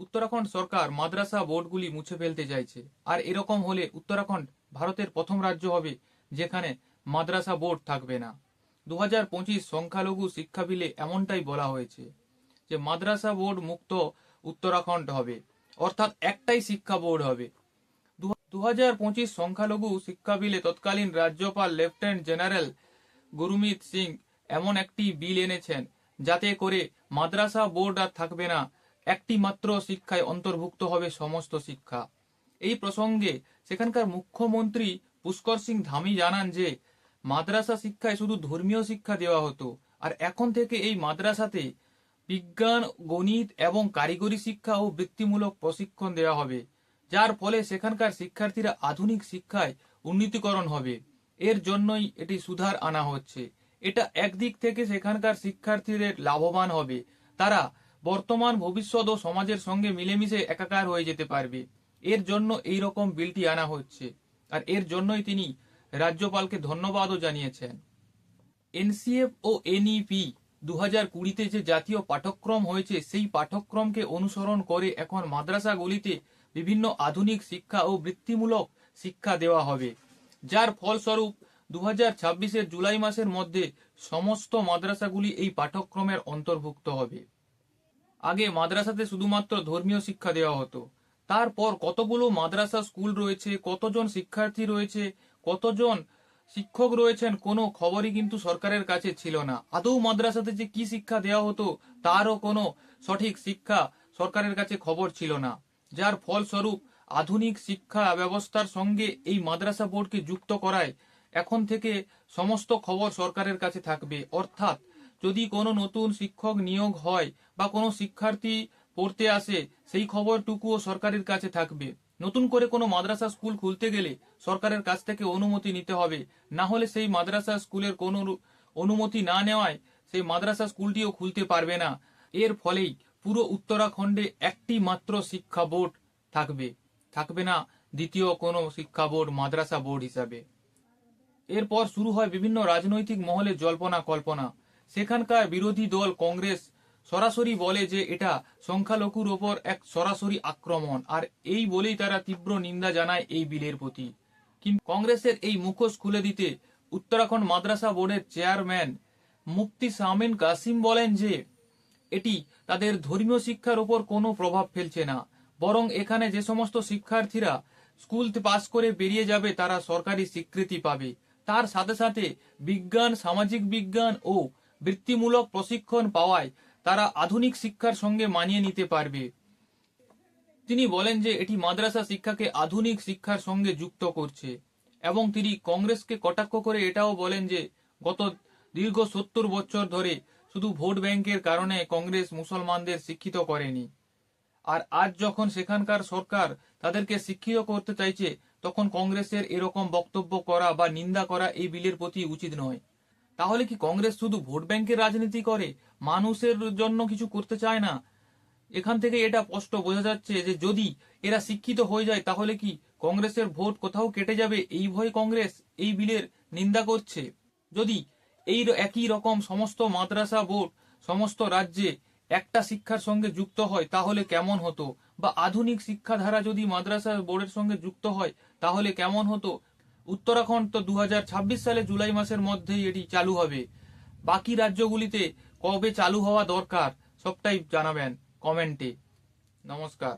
উত্তরাখণ্ড সরকার মাদ্রাসা বোর্ডগুলি মুছে ফেলতে চাইছে। আর এরকম হলে উত্তরাখণ্ড ভারতের প্রথম রাজ্য হবে, যেখানে মাদ্রাসা বোর্ড থাকবে না। দু হাজার পঁচিশ সংখ্যালঘু শিক্ষা বিলে এমনটাই বলা হয়েছে যে, মাদ্রাসা বোর্ড মুক্ত উত্তরাখণ্ড হবে, অর্থাৎ একটাই শিক্ষা বোর্ড হবে। দু হাজার পঁচিশ সংখ্যালঘু শিক্ষা বিলে তৎকালীন রাজ্যপাল লেফটেন্যান্ট জেনারেল গুরুমিত সিং এমন একটি বিল এনেছেন, যাতে করে মাদ্রাসা বোর্ড আর থাকবে না একটি মাত্র শিক্ষায় অন্তর্ভুক্ত হবে সমস্ত শিক্ষা। এই প্রসঙ্গে সেখানকার মুখ্যমন্ত্রী পুষ্কর সিং ধামি জানান যে, মাদ্রাসা শিক্ষায় শুধু ধর্মীয় শিক্ষা দেওয়া হতো, আর এখন থেকে এই মাদ্রাসাতে বিজ্ঞান, গণিত এবং কারিগরি শিক্ষা ও বৃত্তিমূলক প্রশিক্ষণ দেওয়া হবে, যার ফলে সেখানকার শিক্ষার্থীরা আধুনিক শিক্ষায় উন্নীতিকরণ হবে। এর জন্যই এটি সুধার আনা হচ্ছে। এটা একদিক থেকে সেখানকার শিক্ষার্থীদের লাভবান হবে। তারা বর্তমান ভবিষ্যৎ ও সমাজের সঙ্গে মিলেমিশে একাকার হয়ে যেতে পারবে। এর জন্য এই রকম বিলটি আনা হচ্ছে। আর এর জন্যই তিনি রাজ্যপালকে ধন্যবাদও জানিয়েছেন। এনসিএফ ও এনইপি দু হাজার কুড়িতে যে জাতীয় পাঠ্যক্রম হয়েছে, সেই পাঠ্যক্রমকে অনুসরণ করে এখন মাদ্রাসাগুলিতে বিভিন্ন আধুনিক শিক্ষা ও বৃত্তিমূলক শিক্ষা দেওয়া হবে। যার ফলস্বরূপ দু হাজার ছাব্বিশের জুলাই মাসের মধ্যে সমস্ত মাদ্রাসাগুলি এই পাঠ্যক্রমের অন্তর্ভুক্ত হবে। আগে মাদ্রাসাতে শুধুমাত্র ধর্মীয় শিক্ষা দেওয়া হতো। তারপর কতগুলো মাদ্রাসা স্কুল রয়েছে, কতজন শিক্ষার্থী রয়েছে, কতজন শিক্ষক রয়েছেন কোনো খবরই কিন্তু সরকারের কাছে ছিল না। আদৌ মাদ্রাসাতে যে কি শিক্ষা দেওয়া হতো তারও কোনো সঠিক শিক্ষা সরকারের কাছে খবর ছিল না। যার ফলস্বরূপ আধুনিক শিক্ষা ব্যবস্থার সঙ্গে এই মাদ্রাসা বোর্ডকে যুক্ত করায় এখন থেকে সমস্ত খবর সরকারের কাছে থাকবে। অর্থাৎ যদি কোনো নতুন শিক্ষক নিয়োগ হয় বা কোনো শিক্ষার্থী পড়তে আসে, সেই খবরটুকুও সরকারের কাছে থাকবে। নতুন করে কোনো মাদ্রাসা স্কুল খুলতে গেলে সরকারের কাছ থেকে অনুমতি নিতে হবে। না হলে সেই মাদ্রাসা স্কুলের কোনো অনুমতি না নেওয়ায় সেই মাদ্রাসা স্কুলটিও খুলতে পারবে না। এর ফলেই পুরো উত্তরাখণ্ডে একটি মাত্র শিক্ষা বোর্ড থাকবে। থাকবে না দ্বিতীয় কোনো শিক্ষা বোর্ড, মাদ্রাসা বোর্ড হিসাবে। এরপর শুরু হয় বিভিন্ন রাজনৈতিক মহলে জল্পনা কল্পনা সেখানকার বিরোধী দল কংগ্রেস সরাসরি বলে যে এটা সংখ্যালঘুর ওপর এক সরাসরি আক্রমণ। আর এই বলেই তারা তীব্র নিন্দা জানায় এই বিলের প্রতি। কিন্তু কংগ্রেসের এই মুখোশ খুলে দিতে উত্তরাখণ্ড মাদ্রাসা বোর্ডের চেয়ারম্যান মুফতি সামিন কাসিম বলেন যে এটি তাদের ধর্মীয় শিক্ষার উপর কোনো প্রভাব ফেলছে না। বরং এখানে যে সমস্ত শিক্ষার্থীরা স্কুল পাস করে বেরিয়ে যাবে তারা সরকারি স্বীকৃতি পাবে। তার সাথে সাথে বিজ্ঞান, সামাজিক বিজ্ঞান ও বৃত্তিমূলক প্রশিক্ষণ পাওয়ায় তারা আধুনিক শিক্ষার সঙ্গে মানিয়ে নিতে পারবে। তিনি বলেন যে এটি মাদ্রাসা শিক্ষাকে আধুনিক শিক্ষার সঙ্গে যুক্ত করছে এবং তিনি কংগ্রেসকে কটাক্ষ করে এটাও বলেন যে গত দীর্ঘ সত্তর বছর ধরে শুধু ভোট ব্যাংকের কারণে কংগ্রেস মুসলমানদের শিক্ষিত করেনি। আর আজ যখন সেখানকার সরকার তাদেরকে শিক্ষিত করতে চাইছে, তখন কংগ্রেসের এরকম বক্তব্য করা বা নিন্দা করা এই বিলের প্রতি উচিত নয়। তাহলে কি কংগ্রেস শুধু ভোট ব্যাংকের রাজনীতি করে? মানুষের জন্য কিছু করতে চায় না। এখান থেকে এটা স্পষ্ট বোঝা যাচ্ছে যে যদি এরা শিক্ষিত হয়ে যায়, তাহলে কি কংগ্রেসের ভোট কোথাও কেটে যাবে? এই ভয়ে কংগ্রেস এই বিলের নিন্দা করছে। যদি এই একই রকম সমস্ত মাদ্রাসা বোর্ড, সমস্ত রাজ্যে একটা শিক্ষার সঙ্গে যুক্ত হয়, তাহলে কেমন হতো? বা আধুনিক শিক্ষাধারা যদি মাদ্রাসা বোর্ডের সঙ্গে যুক্ত হয়, তাহলে কেমন হতো? উত্তরাখণ্ড তো দু হাজার ছাব্বিশ সালে জুলাই মাসের মধ্যেই এটি চালু হবে। বাকি রাজ্যগুলিতে কবে চালু হওয়া দরকার, সবটাই জানাবেন কমেন্টে। নমস্কার।